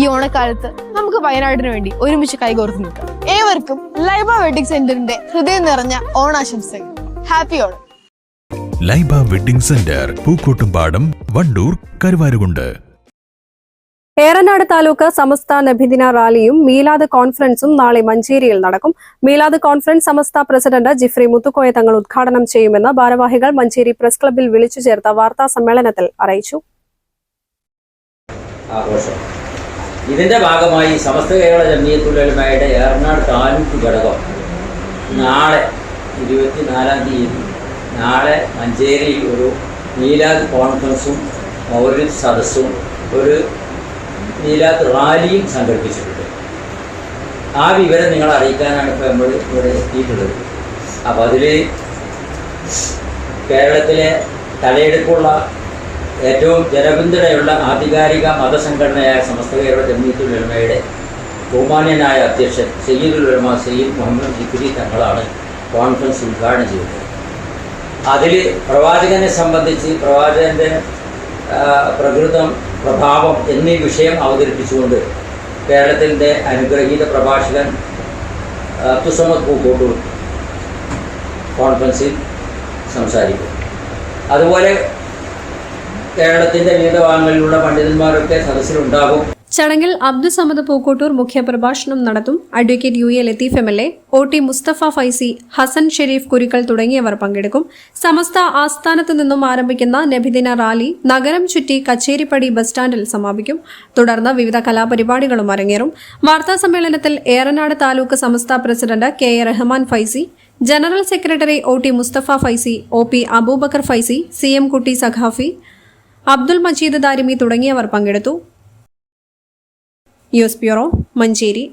ഈ ഓണക്കാലത്ത് നമുക്ക് വയനാടിന് വേണ്ടി ഒരുമിച്ച് കൈകോർത്ത് നിൽക്കാം. ഏവർക്കും ലൈബ വെഡിങ് സെന്ററിന്റെ ഹൃദയം നിറഞ്ഞ ഓണാശംസകൾ. Happy Onam. Laiba wedding centre Pookkottumpadam Wandoor Karuvarakundu. Eranad taluk Samastha നബിദിന റാലിയും മീലാദ് കോൺഫറൻസും നാളെ മഞ്ചേരിയിൽ നടക്കും. മീലാദ് കോൺഫറൻസ് സമസ്ത പ്രസിഡന്റ് ജിഫ്രി മുത്തുക്കോയ തങ്ങൾ ഉദ്ഘാടനം ചെയ്യുമെന്ന് ഭാരവാഹികൾ മഞ്ചേരി പ്രസ് ക്ലബ്ബിൽ വിളിച്ചു ചേർത്ത വാർത്താ സമ്മേളനത്തിൽ അറിയിച്ചു. ഇതിന്റെ ഭാഗമായി സമസ്ത കേരള ജമിയത്തുലമയുടെ ഏറനാട് താലൂക്ക് ഘടകം നാളെ ഇരുപത്തിനാലാം തീയതി നാളെ മഞ്ചേരിയിൽ ഒരു മീലാദ് കോൺഫറൻസും മൗര്യ സദസ്സും ഒരു മീലാദ് റാലിയും സംഘടിപ്പിച്ചിട്ടുണ്ട്. ആ വിവരം നിങ്ങൾ അറിയിക്കാനാണ് ഇപ്പോൾ നമ്മൾ ഇവിടെ എത്തിയിട്ടുള്ളത്. അപ്പോൾ അതിൽ കേരളത്തിലെ തലയെടുപ്പുള്ള ഏറ്റവും ജനപിന്തുണയുള്ള ആധികാരിക മതസംഘടനയായ സമസ്ത കേരള ജമീത്തുൽ ഉലമയുടെ ബഹുമാന്യനായ അധ്യക്ഷൻ സയ്യിദുൽ ഉലമ സയ്യിദ് മുഹമ്മദ് ജിഫ്രി തങ്ങളാണ് കോൺഫറൻസ് ഉദ്ഘാടനം ചെയ്തത്. അതിൽ പ്രവാചകനെ സംബന്ധിച്ച് പ്രവാചകന്റെ പ്രകൃതം പ്രഭാവം എന്നീ വിഷയം അവതരിപ്പിച്ചുകൊണ്ട് കേരളത്തിന്റെ അനുഗ്രഹീത പ്രഭാഷകൻ തുസമത് പൂക്കോട്ടൂർ കോൺഫറൻസിൽ സംസാരിക്കും. അതുപോലെ കേരളത്തിന്റെ വിവിധ ഭാഗങ്ങളിലുള്ള പണ്ഡിതന്മാരൊക്കെ സദസ്സിലുണ്ടാകും. ചടങ്ങിൽ അബ്ദുസമദ് പൂക്കോട്ടൂർ മുഖ്യപ്രഭാഷണം നടത്തും. Advocate U A Latheef M L A O T Musthafa Faizy Hassan Shareef Kurukkal തുടങ്ങിയവർ പങ്കെടുക്കും. സമസ്ത ആസ്ഥാനത്ത് നിന്നും ആരംഭിക്കുന്ന നബിദിന റാലി നഗരം ചുറ്റി കച്ചേരിപ്പടി ബസ് സ്റ്റാൻഡിൽ സമാപിക്കും. തുടർന്ന് വിവിധ കലാപരിപാടികളും അരങ്ങേറും. വാർത്താ സമ്മേളനത്തിൽ Eranad taluk Samastha president K A Rahman Faizy general secretary O T Musthafa Faizy O P Aboobacker Faizy C M Kutty Saqafi Abdul Majeed Darimi തുടങ്ങിയവർ പങ്കെടുത്തു. News bureau Manjeri.